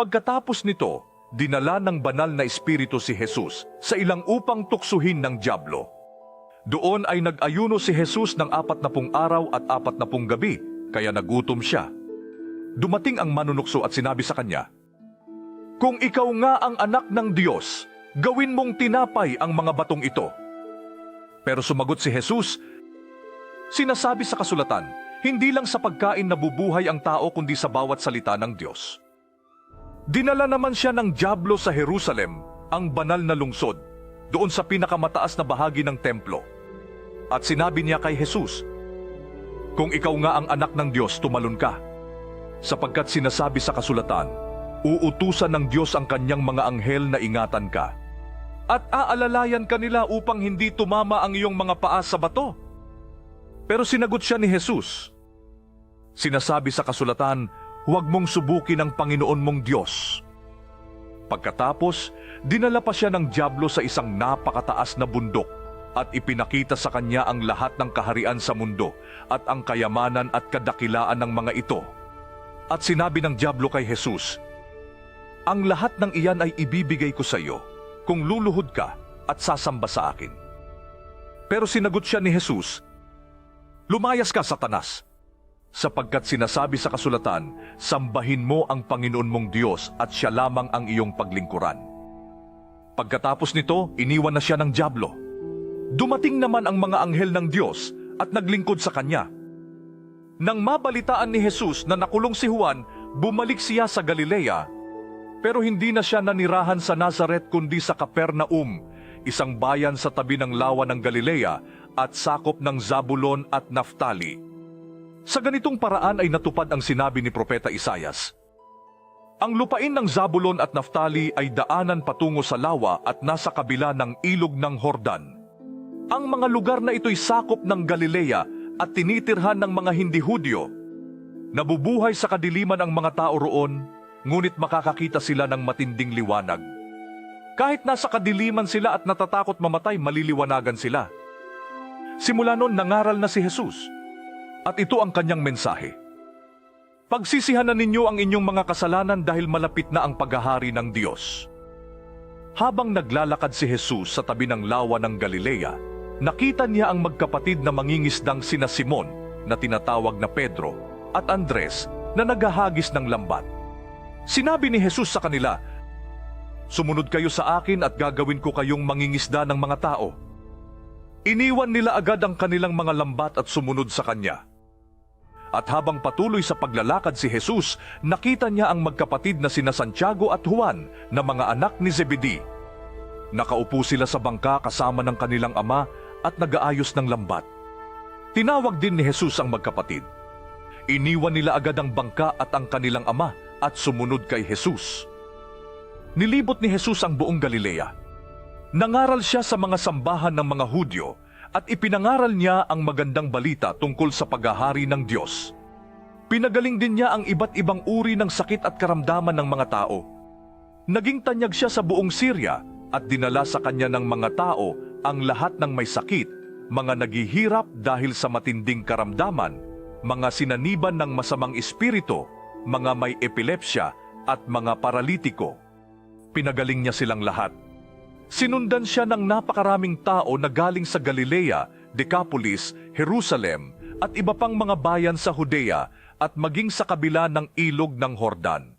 Pagkatapos nito, dinala ng banal na espiritu si Jesus sa ilang upang tuksuhin ng Diablo. Doon ay nag-ayuno si Jesus ng apat na pung araw at apat na pung gabi, kaya nagutom siya. Dumating ang manunukso at sinabi sa kanya, Kung ikaw nga ang anak ng Diyos, gawin mong tinapay ang mga batong ito. Pero sumagot si Jesus, Sinasabi sa kasulatan, hindi lang sa pagkain nabubuhay ang tao kundi sa bawat salita ng Diyos. Dinala naman siya ng Diablo sa Jerusalem, ang banal na lungsod, doon sa pinakamataas na bahagi ng templo. At sinabi niya kay Jesus, Kung ikaw nga ang anak ng Diyos, tumalon ka. Sapagkat sinasabi sa kasulatan, uutusan ng Diyos ang kanyang mga anghel na ingatan ka. At aalalayan ka nila upang hindi tumama ang iyong mga paa sa bato. Pero sinagot siya ni Jesus, Sinasabi sa kasulatan, huwag mong subukin ang Panginoon mong Diyos. Pagkatapos, dinala pa siya ng Diablo sa isang napakataas na bundok at ipinakita sa kanya ang lahat ng kaharian sa mundo at ang kayamanan at kadakilaan ng mga ito. At sinabi ng Diablo kay Jesus, Ang lahat ng iyan ay ibibigay ko sa iyo kung luluhod ka at sasamba sa akin. Pero sinagot siya ni Jesus, Lumayas ka, Satanas! Sapagkat sinasabi sa kasulatan, sambahin mo ang Panginoon mong Diyos at siya lamang ang iyong paglingkuran. Pagkatapos nito, iniwan na siya ng Diablo. Dumating naman ang mga anghel ng Diyos at naglingkod sa kanya. Nang mabalitaan ni Jesus na nakulong si Juan, bumalik siya sa Galilea. Pero hindi na siya nanirahan sa Nazareth kundi sa Capernaum, isang bayan sa tabi ng lawa ng Galilea at sakop ng Zabulon at Naftali. Sa ganitong paraan ay natupad ang sinabi ni Propeta Isayas. Ang lupain ng Zabulon at Naftali ay daanan patungo sa lawa at nasa kabila ng ilog ng Hordan. Ang mga lugar na ito'y sakop ng Galilea at tinitirhan ng mga hindi Hudyo. Nabubuhay sa kadiliman ang mga tao roon, ngunit makakakita sila ng matinding liwanag. Kahit nasa kadiliman sila at natatakot mamatay, maliliwanagan sila. Simula noon nangaral na si Jesus. At ito ang kanyang mensahe. Pagsisihanan ninyo ang inyong mga kasalanan dahil malapit na ang paghahari ng Diyos. Habang naglalakad si Jesus sa tabi ng lawa ng Galilea, nakita niya ang magkapatid na mangingisdang sina Simon na tinatawag na Pedro at Andres na naghahagis ng lambat. Sinabi ni Jesus sa kanila, Sumunod kayo sa akin at gagawin ko kayong mangingisda ng mga tao. Iniwan nila agad ang kanilang mga lambat at sumunod sa kanya. At habang patuloy sa paglalakad si Jesus, nakita niya ang magkapatid na sina Santiago at Juan na mga anak ni Zebedee. Nakaupo sila sa bangka kasama ng kanilang ama at nagaayos ng lambat. Tinawag din ni Jesus ang magkapatid. Iniwan nila agad ang bangka at ang kanilang ama at sumunod kay Jesus. Nilibot ni Jesus ang buong Galilea. Nangaral siya sa mga sambahan ng mga Hudyo at ipinangaral niya ang magandang balita tungkol sa paghahari ng Diyos. Pinagaling din niya ang iba't ibang uri ng sakit at karamdaman ng mga tao. Naging tanyag siya sa buong Syria at dinala sa kanya ng mga tao ang lahat ng may sakit, mga naghihirap dahil sa matinding karamdaman, mga sinaniban ng masamang espiritu, mga may epilepsya at mga paralitiko. Pinagaling niya silang lahat. Sinundan siya ng napakaraming tao na galing sa Galilea, Decapolis, Jerusalem at iba pang mga bayan sa Judea at maging sa kabila ng ilog ng Hordan.